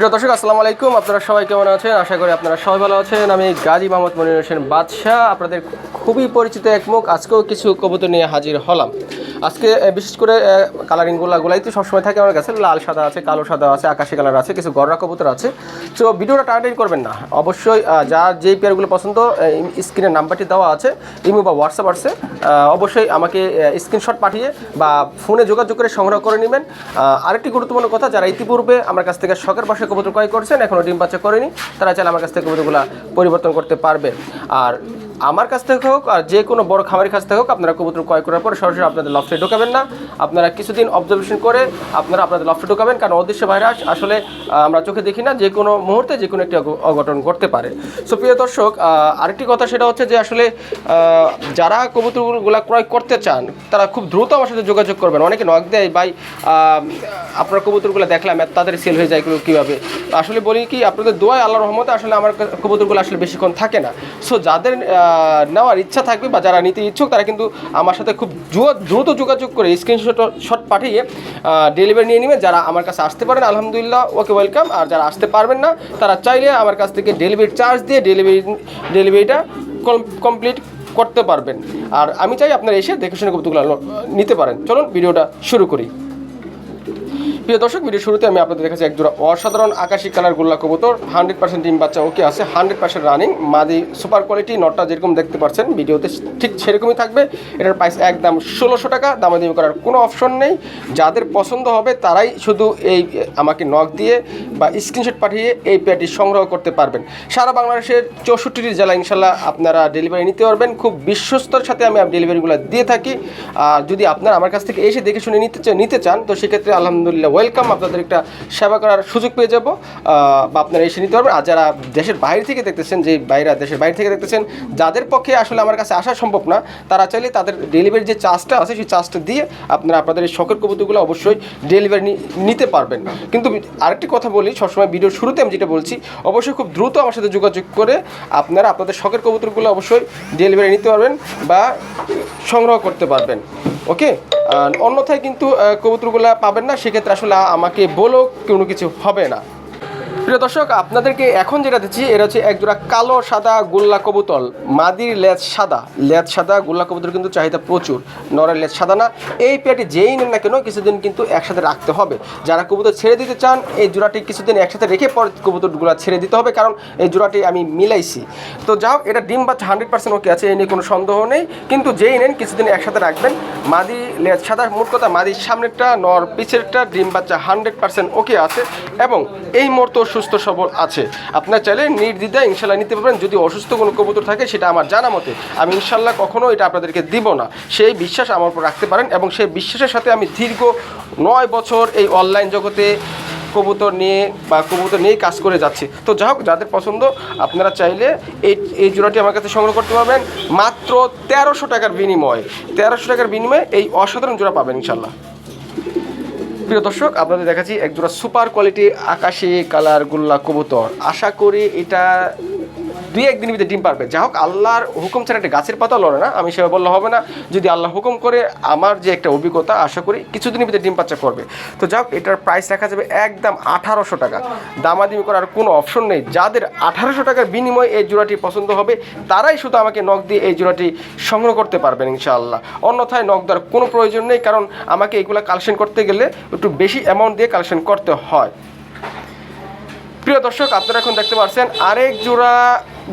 প্রিয় দর্শক, আসসালামু আলাইকুম। আপনারা সবাই কেমন আছেন? আশা করি আপনারা সবাই ভালো আছেন। আমি গাজী মোহাম্মদ মনির হোসেন বাদশাহ। আপনাদের খুবই পরিচিত এক মুখ। আজকেও কিছু কবুতর নিয়ে হাজির হলাম। আজকে বিশেষ করে কালারিংগুলো গুলাই তো সবসময় থাকে আমার কাছে। লাল সাদা আছে, কালো সাদা আছে, আকাশি কালার আছে, কিছু গররা কবুতর আছে। তো ভিডিওটা টানাটানি করবেন না। অবশ্যই যার যেই পেয়ারগুলো পছন্দ স্ক্রিনের নাম্বারটি দেওয়া আছে, ইমো বা হোয়াটসঅ্যাপ আছে। অবশ্যই আমাকে স্ক্রিনশট পাঠিয়ে বা ফোনে যোগাযোগ করে সংগ্রহ করে নেবেন। আরেকটি গুরুত্বপূর্ণ কথা, যারা ইতিপূর্বে আমার কাছ থেকে শখের পাশে কবুতর ক্রয় করছেন এখনও ডিম বাচ্চা করেনি, তারা চাইলে আমার কাছ থেকে কবুতরগুলো পরিবর্তন করতে পারবে। আর আমার কাছ থেকে হোক আর যে কোনো বড় খামারের কাছ থেকে হোক আপনারা কবুতর ক্রয় করার পর সরাসরি আপনাদের লফটে ঢোকাবেন না। আপনারা কিছুদিন অবজারভেশন করে আপনারা আপনাদের লফটে ঢোকাবেন কারণ অদৃশ্য ভাইরাস আসলে আমরা চোখে দেখি না যে কোনো মুহূর্তে যে কোনো একটি অঘ- অঘটন ঘটতে পারে। সো প্রিয় দর্শক আরেকটি কথা সেটা হচ্ছে যে আসলে যারা কবুতরগুলো ক্রয় করতে চান, তারা খুব দ্রুত আমার সাথে যোগাযোগ করবেন। অনেকে নক দেয়, ভাই আপনার কবুতরগুলো দেখলাম তাদের সেল হয়ে যায় কীভাবে? আসলে বলি কি, আপনাদের দোয়ায় আল্লাহ রহমতে আসলে আমার কবুতরগুলো আসলে বেশিক্ষণ থাকে না। সো যাদের নেওয়ার ইচ্ছা থাকবে বা যারা নিতে ইচ্ছুক, তারা কিন্তু আমার সাথে খুব দ্রুত যোগাযোগ করে স্ক্রিনশট শট পাঠিয়ে ডেলিভারি নিয়ে নেবে। যারা আমার কাছে আসতে পারেন, আলহামদুলিল্লাহ ওকে ওয়েলকাম আর যারা আসতে পারবেন না, তারা চাইলে আমার কাছ থেকে ডেলিভারি চার্জ দিয়ে ডেলিভারি ডেলিভারিটা কমপ্লিট করতে পারবেন। আর আমি চাই আপনারা এসে দেখে শুনে কবুতরগুলো লো- নিতে পারেন। চলুন ভিডিওটা শুরু করি। প্রিয় দর্শক ভিডিও শুরুতে আমি আপনাদের কাছে একজোড়া অসাধারণ আকাশি কালার গোল্লা কবুতর। হান্ড্রেড পার্সেন্ট ডিম বাচ্চা ওকে আছে, হান্ড্রেড পার্সেন্ট রানিং, মাদি সুপার কোয়ালিটি, নটটা যেরকম দেখতে পাচ্ছেন, ভিডিওতে ঠিক সেরকমই থাকবে। এটার প্রাইস একদম ষোলোশো টাকা, দামাদামি করার কোনো অপশন নেই। যাদের পছন্দ হবে, তারাই শুধু এই, আমাকে নক দিয়ে বা স্ক্রিনশট পাঠিয়ে এই পেয়ারটি সংগ্রহ করতে পারবেন। সারা বাংলাদেশের চৌষট্টিটি জেলা ইনশাল্লাহ আপনারা ডেলিভারি নিতে পারবেন। খুব বিশ্বস্তর সাথে আমি ডেলিভারিগুলো দিয়ে থাকি। আর যদি আপনারা আমার কাছ থেকে এসে দেখে শুনে নিতে নিতে চান, তো সেক্ষেত্রে আলহামদুলিল্লাহ ওয়েলকাম আপনাদের একটা সেবা করার সুযোগ পেয়ে যাব। বা আপনারা এসে নিতে পারবেন। আর যারা দেশের বাইরে থেকে দেখতেছেন, যে বাইরা দেশের বাইরে থেকে দেখতেছেন, যাদের পক্ষে আসলে আমার কাছে আসা সম্ভব না, তারা চাইলে তাদের ডেলিভারি যে চার্জটা আছে, সেই চার্জটা দিয়ে আপনারা আপনাদের এই শখের কবুতরগুলো অবশ্যই ডেলিভারি নিতে পারবেন। কিন্তু আরেকটি কথা বলি, সবসময় ভিডিওর শুরুতে আমি যেটা বলছি, অবশ্যই খুব দ্রুত আমার সাথে যোগাযোগ করে আপনারা আপনাদের শখের কবুতরগুলো অবশ্যই ডেলিভারি নিতে পারবেন বা সংগ্রহ করতে পারবেন। ওকে অন্যথায় কিন্তু কবুতরগুলা পাবেন না। সেক্ষেত্রে আসলে আমাকে বলো কোনো কিছু হবে না। প্রিয় দর্শক, আপনাদেরকে এখন যেটা দিচ্ছি, এটা হচ্ছে একজোড়া কালো, সাদা গোল্লা কবুতল মাদির লেজ সাদা। লেজ সাদা, গোল্লা কবুতর কিন্তু চাহিদা প্রচুর। নরের লেজ সাদা না। এই পেয়ারটি যেই নেন না কেন, কিছুদিন কিন্তু একসাথে রাখতে হবে। যারা কবুতর ছেড়ে দিতে চান, এই জোড়াটি কিছুদিন একসাথে রেখে পরে কবুতরগুলো ছেড়ে দিতে হবে, কারণ এই জোড়াটি আমি মিলাইছি। তো যাও এটা ডিম বাচ্চা হান্ড্রেড পার্সেন্ট ওকে আছে এই নিয়ে কোনো সন্দেহ নেই। কিন্তু যেই নেন, কিছুদিন একসাথে রাখবেন। মাদি লেজ সাদা, মোট কথা মাদির সামনেরটা, নর পিছেরটা ডিম বাচ্চা হান্ড্রেড পার্সেন্ট ওকে আছে। এবং এই মুহূর্তে সুস্থ সবল আছে। আপনার চাইলে নির্দ্বিধায় ইনশাল্লাহ নিতে পারবেন। যদি অসুস্থ কোনো কবুতর থাকে, সেটা আমার জানা মতে। আমি ইনশাল্লাহ কখনো এটা আপনাদেরকে দিব না। সেই বিশ্বাস আমার উপর রাখতে পারেন এবং সেই বিশ্বাসের সাথে আমি দীর্ঘ নয় বছর এই অনলাইন জগতে কবুতর নিয়ে বা কবুতর নিয়েই কাজ করে যাচ্ছি। তো যাই হোক, যাদের পছন্দ, আপনারা চাইলে এই এই জোড়াটি আমার কাছে সংগ্রহ করতে পারবেন। মাত্র তেরোশো টাকার বিনিময়ে, তেরোশো টাকার বিনিময়ে এই অসাধারণ জোড়া পাবেন ইনশাল্লাহ। প্রিয় দর্শক আপনাদের দেখাচ্ছি একজোড়া সুপার কোয়ালিটি আকাশি কালার গোল্লা কবুতর। আশা করি এটা দুই একদিনের ভিতরে ডিম পারবে। যা হোক আল্লাহর হুকুম ছাড়া একটা গাছের পাতা লড়ে না, আমি সেভাবে বললে হবে না। যদি আল্লাহ হুকুম করে, আমার যে একটা অভিজ্ঞতা, আশা করি কিছুদিনের ভিতরে ডিম বাচ্চা করবে তো যাই হোক এটার প্রাইস রাখা যাবে একদম আঠারোশো টাকা। দামাদামি করার কোনো অপশন নেই। যাদের আঠারোশো টাকার বিনিময়ে এই জোড়াটি পছন্দ হবে, তারাই শুধু আমাকে নখ দিয়ে এই জোড়াটি সংগ্রহ করতে পারবেন ইনশাআল্লাহ। অন্যথায় নখ দেওয়ার কোনো প্রয়োজন নেই, কারণ আমাকে এগুলো কালেকশন করতে গেলে একটু বেশি অ্যামাউন্ট দিয়ে কালেকশন করতে হয়। প্রিয় দর্শক, আপনারা এখন দেখতে পাচ্ছেন আরেক জোড়া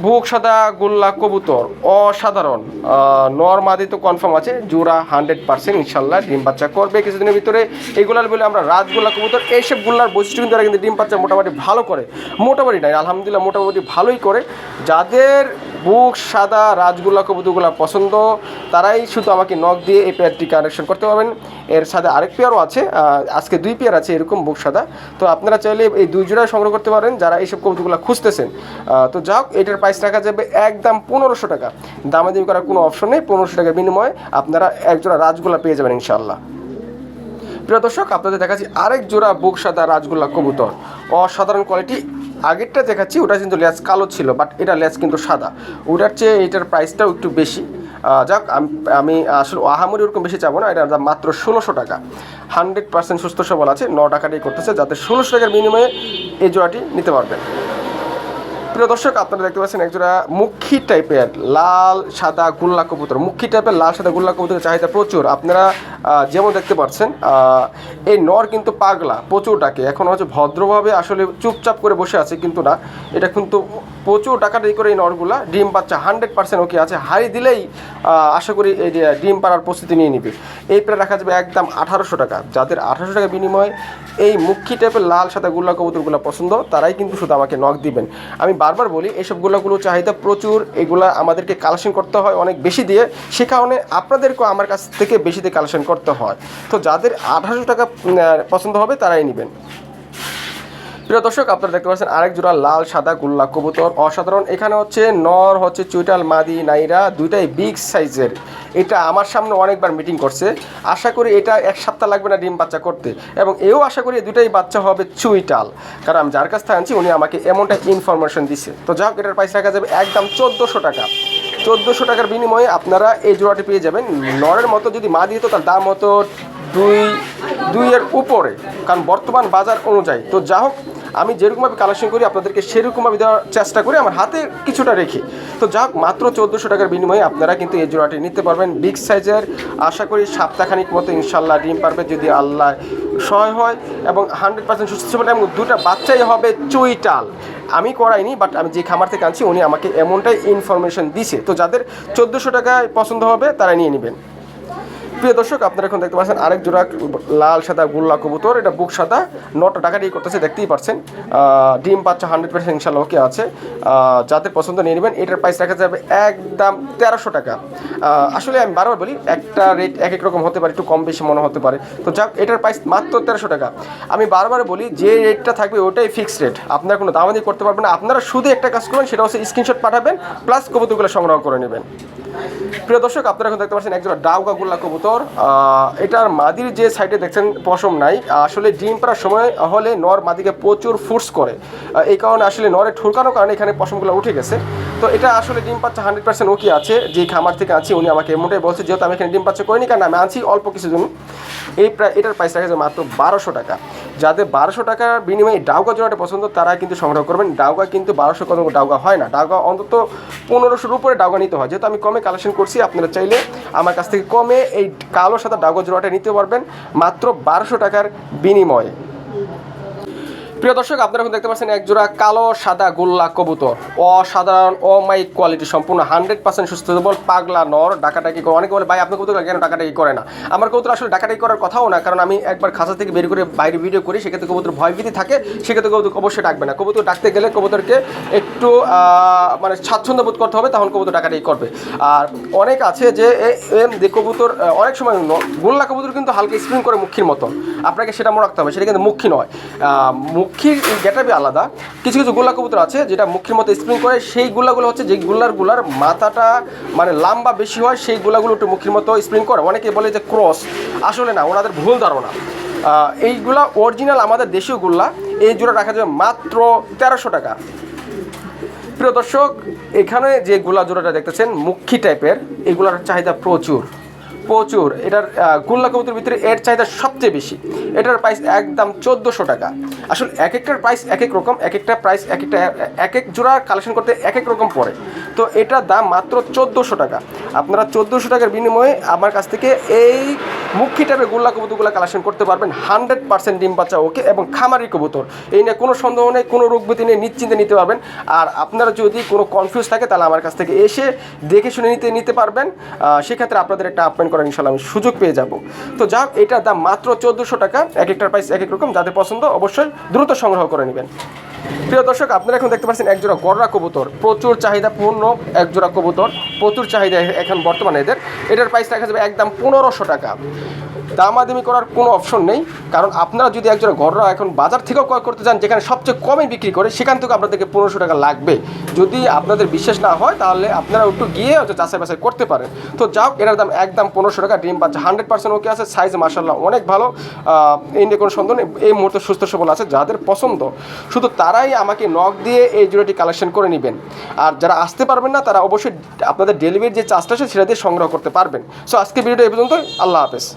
বুক সাদা গোল্লা কবুতর অসাধারণ। আহ, নর মাদি তো কনফার্ম আছে জোড়া হান্ড্রেড পার্সেন্ট ইনশাল্লাহ ডিম বাচ্চা করবে কিছুদিনের ভিতরে। এইগুলার বলে আমরা রাজগোল্লা কবুতর এইসব গোল্লার বৈশিষ্ট্য কিন্তু কিন্তু ডিম বাচ্চা মোটামুটি ভালো করে। মোটামুটি নাই আলহামদুলিল্লাহ মোটামুটি ভালোই করে। যাদের বুক সাদা রাজগোল্লা কবুতরগুলো পছন্দ তারাই শুধু আমাকে নখ দিয়ে এই পেয়ারটি কানেকশন করতে পারবেন। এর সাথে আরেক পেয়ারও আছে আজকে দুই পেয়ার আছে এরকম বুক সাদা। তো আপনারা চাইলে এই দুই জোড়ায় সংগ্রহ করতে পারেন যারা এইসব কবুতরগুলো খুঁজতেছেন। তো যাক এটার প্রাইস রাখা যাবে, একদম পনেরোশো টাকা। দামাদামি করার কোনো অপশন নেই, পনেরোশো টাকার বিনিময়ে আপনারা এক জোড়া রাজগোল্লা পেয়ে যাবেন ইনশাল্লাহ প্রিয় দর্শক, আপনাদের দেখাচ্ছি আরেক জোড়া বুক সাদা রাজগোল্লা কবুতর। অসাধারণ কোয়ালিটি আগেরটা দেখাচ্ছি, ওটা কিন্তু লেজ কালো ছিল বাট এটা লেজ কিন্তু সাদা। ওটার চেয়ে এটার প্রাইসটাও একটু বেশি। যাক, আমি আসলে আহামরি ওরকম বেশি চাবো না দাম মাত্র ষোলোশো টাকা। হান্ড্রেড পার্সেন্ট সুস্থ সবল আছে, ন টাকাটাই করতেছে, যাতে ষোলোশো টাকার বিনিময়ে এই জোড়াটি নিতে পারবেন। প্রিয় দর্শক, আপনারা দেখতে পাচ্ছেন একজোড়া মুখী টাইপের লাল, সাদা গুল্লা কবুতর। মুখী টাইপের লাল, সাদা গুল্লা কবুতরের চাহিদা প্রচুর। আপনারা যেমন দেখতে পাচ্ছেন এই নর কিন্তু পাগলা, প্রচুর ডাকে। এখন হচ্ছে ভদ্রভাবে আসলে চুপচাপ করে বসে আছে, কিন্তু না। এটা কিন্তু প্রচুর ডাকাডাকি করে এই নরগুলা। ডিম বাচ্চা হান্ড্রেড পার্সেন্ট ওকে আছে। হারি দিলেই আশা করি এই যে ডিম পাড়ার প্রস্তুতি নিয়ে নিবে। এই প্রায় রাখা যাবে একদম আঠারোশো টাকা। যাদের আঠারোশো টাকা বিনিময়ে এই মুখী টাইপের লাল, সাদা গুল্লা কবুতরগুলো পছন্দ, তারাই কিন্তু শুধু আমাকে নখ দিবেন। আমি বারবার বলি এসব চাহিদা প্রচুর, এগুলা আমাদেরকে কালেকশন করতে হয় অনেক বেশি দিয়ে। সে কারণে আপনাদেরকেও আমার কাছ থেকে বেশি দিয়ে কালেকশন করতে হয়। তো যাদের আঠারোশো টাকা পছন্দ হবে তারাই নেবেন। প্রিয় দর্শক, আপনারা দেখতে পাচ্ছেন আরেক জোড়া লাল, সাদা গোল্লা কবুতর। অসাধারণ। এখানে হচ্ছে নর, হচ্ছে চুইটাল, মাদি, নাইরা, দুইটাই বিগ সাইজের এটা আমার সামনে অনেকবার মিটিং করছে। আশা করি এটা এক সপ্তাহ লাগবে না ডিম বাচ্চা করতে। এবং এও আশা করি এই দুটাই বাচ্চা হবে চুইটাল। কারণ আমি যার কাছ থেকে আনছি, উনি আমাকে এমনটা ইনফরমেশন দিছে। তো যাক এটার প্রাইস রাখা যাবে একদম চোদ্দোশো টাকা। চোদ্দোশো টাকার বিনিময়ে আপনারা এই জোড়াটি পেয়ে যাবেন। নরের মতো যদি মা দিত তার দাম হতো দুই, দুইয়ের উপরে। কারণ বর্তমান বাজার অনুযায়ী। তো যা হোক আমি যেরকমভাবে কালেকশন করি, আপনাদেরকে সেরকমভাবে দেওয়ার চেষ্টা করি, আমার হাতে কিছুটা রেখে। তো যা হোক মাত্র চোদ্দোশো টাকার বিনিময়ে আপনারা কিন্তু এই জোড়াটি নিতে পারবেন বিগ সাইজের আশা করি সপ্তাহখানিক মতো ইনশাল্লাহ ডিম পারবে যদি আল্লাহ সহায় হয় এবং হান্ড্রেড পার্সেন্ট সুস্থ সবল এবং দুটা বাচ্চাই হবে চুইটাল। আমি করাইনি বাট আমি যে খামার থেকে আনছি, উনি আমাকে এমনটাই ইনফরমেশন দিছে। তো যাদের চোদ্দোশো টাকায় পছন্দ হবে তারা নিয়ে নেবেন। প্রিয় দর্শক, আপনারা এখন দেখতে পাচ্ছেন আরেক জোড়া লাল সাদা গোল্লা কবুতর। এটা বুক সাদা, নটা টাকা দিয়ে করতেছে, দেখতেই পাচ্ছেন। ডিম বাচ্চা হান্ড্রেড পার্সেন্ট ইনশাল্লাহ ওকে আছে। যাদের পছন্দ নিয়ে নেবেন, এটার প্রাইস রাখা যাবে একদম তেরোশো টাকা। আসলে আমি বারবার বলি, একটা রেট এক এক রকম হতে পারে, একটু কম বেশি মনে হতে পারে। তো যাক, এটার প্রাইস মাত্র তেরোশো টাকা। আমি বারবার বলি, যে রেটটা থাকবে ওটাই ফিক্সড রেট আপনারা কোনো দামাদি করতে পারবেন না। আপনারা শুধু একটা কাজ করবেন, সেটা হচ্ছে স্ক্রিনশট পাঠাবেন প্লাস কবুতরগুলো সংগ্রহ করে নেবেন। প্রিয় দর্শক, আপনারা এখন দেখতে পাচ্ছেন একজোড়া ডাউকা গুল্লা কবুতর। এটার মাদির যে সাইডে দেখছেন, পশম নাই। আসলে ডিম পাড়ার সময় হলে নর মাদিকে প্রচুর ফোর্স করে। এই কারণে আসলে নরে ঠুরকানোর কারণে এখানে পশমগুলো উঠে গেছে। তো এটা আসলে ডিম পাচ্ছে হান্ড্রেড পার্সেন্ট ওকে আছে, যে খামার থেকে আছি উনি আমাকে এমনটাই বলছে, যেহেতু আমি এখানে ডিম পাচ্ছা করিনি, কারণ আমি আছি অল্প কিছু জন এই প্রায়, এটার প্রাইস রাখা যায় মাত্র বারোশো টাকা। যাদের বারোশো টাকার বিনিময়ে ডাউকা জোড়াটা পছন্দ, তারা কিন্তু সংগ্রহ করবেন। ডাউকা কিন্তু বারোশো কত ডাউকা হয় না। ডাউকা অন্তত পনেরোশোর উপরে ডাউকা নিতে হয়। যেহেতু আমি কমে কালেকশন করছি, আপনারা চাইলে আমার কাছ থেকে কমে এই কালো সাদা ডাগজ জোড়াটা নিতে পারবেন, মাত্র বারোশো টাকার বিনিময়ে। প্রিয় দর্শক, আপনারা এখন দেখতে পাচ্ছেন একজোড়া কালো, সাদা গোল্লা কবুতর। অসাধারণ অমাইক কোয়ালিটি সম্পূর্ণ, হান্ড্রেড পার্সেন্ট সুস্থ সবল, পাগলা নর ডাকাটাকি করে অনেকে বলে, ভাই আপনার কবুতর কেন ডাকাটাকি করে না? আমার কবুতর আসলে ডাকাটাকি করার কথাও না, কারণ আমি একবার খাঁচা থেকে বের করে বাইরে ভিডিও করি, সেক্ষেত্রে কবুতর ভয় ভীতি থাকে, সেক্ষেত্রে কবুতর অবশ্যই ডাকবে না। কবুতর ডাকতে গেলে কবুতরকে একটু মানে স্বাচ্ছন্দ্য বোধ করতে হবে, তখন কবুতর ডাকাটাকি করবে। আর অনেক আছে যে, এ- কবুতর অনেক সময় গোল্লা কবুতর কিন্তু হালকা স্প্রিং করে মুখির মতন। আপনাকে সেটা মনে রাখতে হবে, সেটা কিন্তু মুখী নয়। মুখির গেটাবি আলাদা। কিছু কিছু গোল্লা কবুতর আছে যেটা মুখির মতো স্প্রিং করে। সেই গুলাগুলো হচ্ছে যে গুল্লারগুলার মাথাটা মানে লম্বা বেশি হয়, সেই গুলাগুলো একটু মুখির মতো স্প্রিং করে। অনেকে বলে যে ক্রস আসলে না, ওনাদের ভুল ধারণা। এইগুলা অরিজিনাল আমাদের দেশীয় গুল্লা। এই জোড়া রাখা যাবে মাত্র তেরোশো টাকা। প্রিয় দর্শক, এখানে যে গোলা জোড়াটা দেখতেছেন, মুখী টাইপের এগুলার চাহিদা প্রচুর। প্রচুর। এটার কুল্লা কবুতর ভিতরে এর চাহিদা সবচেয়ে বেশি। এটার প্রাইস একদম চোদ্দোশো টাকা। আসলে এক একটার প্রাইস এক এক রকম এক একটা প্রাইস এক একটা এক এক জোড়া কালেকশন করতে এক এক রকম পড়ে। তো এটার দাম মাত্র চোদ্দোশো টাকা। আপনারা চোদ্দোশো টাকার বিনিময়ে আমার কাছ থেকে এই মুখী টাইপের গোল্লা কবুতরগুলো কালেকশন করতে পারবেন হান্ড্রেড পার্সেন্ট ডিম বাচ্চা ওকে এবং খামারি কবুতর। এই নিয়ে কোনো সন্দেহ নেই, কোনো রোগ ব্যাধি নেই, নিশ্চিন্তে নিতে পারবেন। আর আপনারা যদি কোনো কনফিউজ থাকে, তাহলে আমার কাছ থেকে এসে দেখে শুনে নিতে নিতে পারবেন। সেক্ষেত্রে আপনাদের একটা আপমেন্ট করার ইনশাল্লাহ আমি সুযোগ পেয়ে যাব। তো যা এটার দাম মাত্র চোদ্দোশো টাকা, এক একটার প্রাইস এক এক রকম। যাদের পছন্দ, অবশ্যই দ্রুত সংগ্রহ করে নেবেন। প্রিয় দর্শক, আপনারা এখন দেখতে পাচ্ছেন একজোড়া গররা কবুতর। প্রচুর চাহিদা পূর্ণ একজোড়া কবুতর, প্রচুর চাহিদা এখন বর্তমানে এদের। এটার প্রাইস রাখা যাবে একদম পনেরোশো টাকা। দামাদামি করার কোনো অপশন নেই। কারণ আপনারা যদি একজন ঘররা এখন বাজার থেকেও ক্রয় করতে চান, যেখানে সবচেয়ে কমে বিক্রি করে, সেখান থেকে আপনাদেরকে পনেরোশো টাকা লাগবে। যদি আপনাদের বিশ্বাস না হয়, তাহলে আপনারা একটু গিয়ে হয়তো যাচাই বাছাই করতে পারেন। তো যাও এটার দাম একদম পনেরোশো টাকা, ডিম বাচ্চা হান্ড্রেড পার্সেন্ট ওকে আছে সাইজ মার্শাল্লাহ অনেক ভালো। নিয়ে কোনো সন্দেহ নেই, এই মুহূর্তে সুস্থ সবল আছে যাদের পছন্দ। শুধু তারাই আমাকে নক দিয়ে এই জুড়োটি কালেকশন করে নেবেন। আর যারা আসতে পারবেন না, তারা অবশ্যই আপনাদের ডেলিভারির যে চার্জটা আছে, সেটা দিয়ে সংগ্রহ করতে পারবেন। সো আজকে ভিডিওটা এই পর্যন্ত আল্লাহ হাফেজ।